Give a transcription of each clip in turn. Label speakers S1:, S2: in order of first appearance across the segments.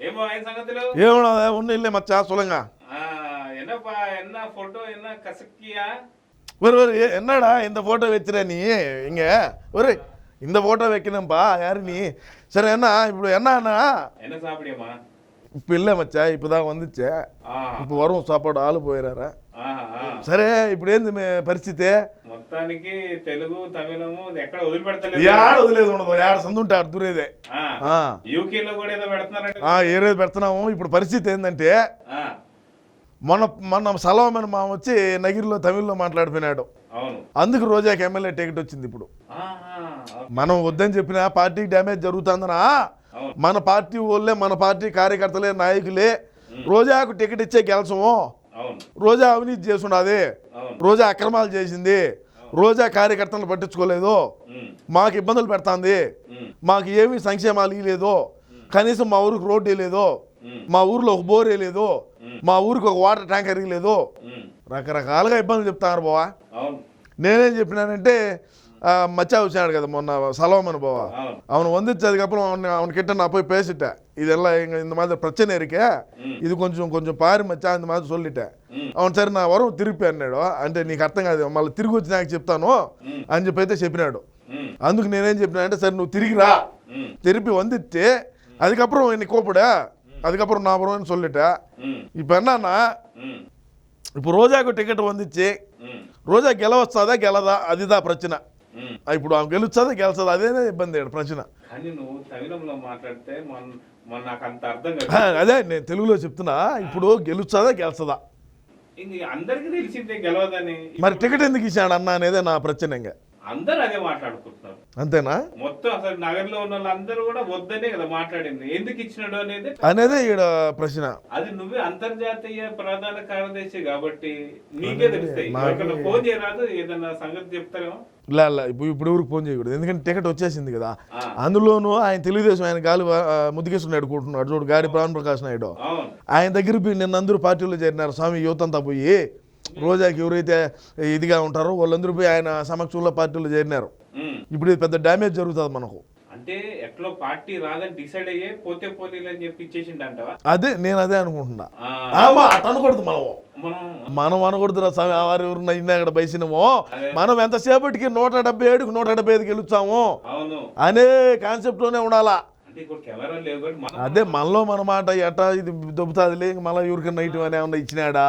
S1: ஏமா ஒன்றும் இல்லை மச்சான் சொல்லுங்க. ஒரு ஒரு என்னடா இந்த ஃபோட்டோ வச்சுற நீ? இங்கே ஒரு இந்த ஃபோட்டோ வைக்கணும்ப்பா யாரு நீ? சரி என்ன இப்படி என்னன்னா
S2: என்ன? சாப்பிடியம்மா?
S1: இப்போ இல்லை மச்சா இப்போ தான் வந்துச்சு இப்போ வரும்
S2: சாப்பாடு ஆள்
S1: போயிடற சரி இப்படி இருந்து பறிச்சுட்டு
S2: మొత్తానికి తెలుగు తమిళము ఎక్కడ వదిలిపెడతలేదు.
S1: వదిలేదు ఉండదు ఏడ సందు ఉంటే ఆడ దూరేదే. ఆ.
S2: యూకే లో కూడా ఏదో పెడుతున్నారంట
S1: పెడుతున్నాము? ఇప్పుడు పరిస్థితి ఏంటంటే
S2: ఆ,
S1: మొన్న మొన్న సలవమైన మామ వచ్చి నగిరిలో తమిళ్ళో మాట్లాడిపోయినాడు. అందుకు రోజాకి ఎమ్మెల్యే టికెట్ వచ్చింది ఇప్పుడు. మనం వద్దని చెప్పినా పార్టీకి డ్యామేజ్ జరుగుతుందనా? మన పార్టీ వాళ్ళే మన పార్టీ కార్యకర్తలే నాయకులే. రోజాకు టికెట్ ఇచ్చే గెలసము. రోజా అవినీతి
S2: అవును.
S1: రోజా అక్రమాలు చేసింది. రోజా కార్యకర్తలను పట్టించుకోలేదు? మాకు ఇబ్బందులు పెడుతుంది. మాకు ఏమీ సంక్షేమాలు ఇవ్వలేదు కనీసం మా ఊరికి రోడ్డు వేయలేదు? మా ఊర్లో ఒక బోర్ వేయలేదు? మా ఊరికి ఒక వాటర్ ట్యాంకర్ ఇవ్వలేదు
S2: ఉమ్,
S1: రకరకాలుగా ఇబ్బందులు చెప్తారు బావా. నేనేం చెప్పినానంటే ఆ, మచ్చా వచ్చాడు కదా మొన్న సలవమని బావా
S2: అవును
S1: அவன் வந்துச்சு அதுக்கப்புறம் அவன் அவன்கிட்ட நான் போய் பேசிட்டேன் இதெல்லாம் எங்க இந்த மாதிரி பிரச்சனை இருக்கே
S2: ம்.
S1: ఇది కొంచెం కొంచెం పారి మచ్చా இந்த மாதிரி சொல்லிட்டேன்
S2: మ్.
S1: అవును సరే నా వరం తిరిగి అన్నాడు అంటే నీకు అర్థం కాదు మళ్ళీ తిరిగి వచ్చి నాకు చెప్తాను
S2: మ్.
S1: అని చెప్పి అయితే చెప్పినాడు
S2: ఉమ్,
S1: అందుకు నేనేం చెప్పినా అంటే సరే నువ్వు తిరిగి రా
S2: ఉమ్,
S1: திருப்பி வந்துட்டு அதுக்கப்புறம் என்னை கூப்பிட அதுக்கப்புறம் நான் வருவேன்னு சொல்லிட்டேன்
S2: ఉమ్,
S1: இப்போ என்னன்னா
S2: ఉమ్,
S1: இப்போ ரோஜாக்கு டிக்கெட் வந்துச்சு
S2: ఉమ్,
S1: రోజా గెలవస్తుందా గెలదా అదిదా ప్రశ్న
S2: ఉమ్.
S1: ఇప్పుడు ఆమె గెలుస్తుందా గెలుస్తుందా అదేనే ఇబ్బంది ప్రశ్న. అదే నేను తెలుగులో చెప్తున్నా ఇప్పుడు గెలుస్తుందా గెలుస్తుందా మరి టికెట్ ఎందుకు ఇచ్చాడు అన్న అనేదే నా ప్రశ్న ఇంకా.
S2: అందరూ అదే మాట్లాడుకుంటున్నారు.
S1: అంతేనా?
S2: మొత్తం అసలు నగర్లో ఉన్న వాళ్ళందరూ కూడా వద్దనే కదా మాట్లాడింది. ఎందుకు ఇచ్చినాడు అనేది?
S1: అనేదే ఈడ ప్రశ్న.
S2: అది నువ్వే అంతర్జాతీయ ప్రధాన కార్యదర్శి కాబట్టి నీకే తెలుస్తాయి. ఫోన్ చేయరాదు ఏదన్నా సంగతి చెప్తారేమో.
S1: ఇలా ఇప్పుడు ఇప్పుడు ఎవరికి ఫోన్ చేయకూడదు. ఎందుకంటే టికెట్ వచ్చేసింది కదా. అందులోనూ ఆయన తెలుగుదేశం ఆయన గాలి ముద్దుకేస్తున్నాడు అనుకుంటున్నాడు చూడు గాడి ప్రాణ్ ప్రకాష్ నాయుడు. ఆయన దగ్గర నిన్న అందరూ పార్టీలో చేరినారు. స్వామి యువత అంతా పోయి రోజాకి ఎవరైతే ఇదిగా ఉంటారో వాళ్ళందరూ పోయి ఆయన సమక్షంలో పార్టీలో చేరినారు. ఇప్పుడు ఇది పెద్ద డ్యామేజ్ జరుగుతుంది మనకు.
S2: అంటే ఎట్లో పార్టీ రాదని డిసైడ్ అయ్యే పోతే పోనీలు అని చెప్పి ఇచ్చేసిండంటవా?
S1: అదే నేను అదే అనుకుంటున్నా. అట్ట అనకూడదు మనం
S2: మనం
S1: స్వామి వారు ఎవరు ఇందాక బయసినమో. మనం ఎంతసేపటికి నూట డెబ్బై ఏడుకు నూట డెబ్బై ఐదు గెలుచాము అనే ఉండాలా.
S2: లేవు కాబట్టి మనం
S1: అదే మనలో మన మాట ఎట్టా ఇది దొబ్బుతాదిలే ఇంక మళ్ళీ ఎవరికన్నా నైట్ అని ఏమన్నా ఇచ్చినాడా?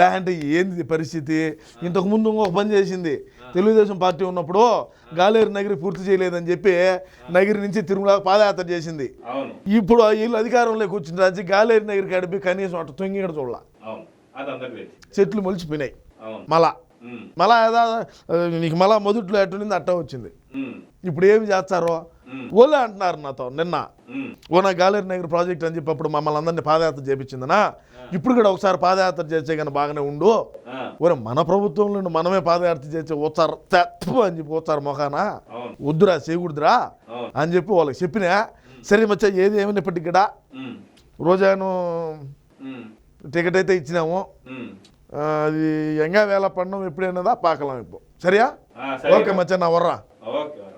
S1: లేదంటే ఏంది పరిస్థితి? ఇంతకు ముందు ఇంకొక పని చేసింది. తెలుగుదేశం పార్టీ ఉన్నప్పుడు గాలేరు నగిరి పూర్తి చేయలేదని చెప్పి నగిరి నుంచి తిరుమల పాదయాత్ర చేసింది. ఇప్పుడు వీళ్ళు అధికారంలోకి వచ్చిన రాజు గాలేరు నగిరి కాడిపి కనీసం అటు తొంగి చూడాల. చెట్లు మొలిచిపోయినాయి. మళ్ళా మళ్ళా ఏదో నీకు మళ్ళా మొదట్లో ఎట్టుండింది అట్ట వచ్చింది. ఇప్పుడు ఏమి చేస్తారో? ఓలే అంటున్నారు నాతో నిన్న.
S2: ఉమ్,
S1: ఓ నా గాలేరు నగర్ ప్రాజెక్ట్ అని చెప్పి అప్పుడు మమ్మల్ని అందరినీ పాదయాత్ర చేపించిందనా? ఇప్పుడు కూడా ఒకసారి పాదయాత్ర చేసే కానీ బాగానే ఉండు. ఓరే మన ప్రభుత్వంలో మనమే పాదయాత్ర చేసే వచ్చారు తప్పు అని చెప్పి వచ్చారు మొఖానా. వద్దురా చేయకూడదురా అని చెప్పి వాళ్ళకి చెప్పినా సరే మచ్చా ఏది ఏమైనా ఇప్పటికి కూడా రోజాను టికెట్ అయితే ఇచ్చినాము. அது எங்கே வேலை பண்ணும் இப்படின்னு தான்
S2: பார்க்கலாம் இப்போ.
S1: சரியா? ஓகே மச்சான் நான்
S2: வர்றேன்.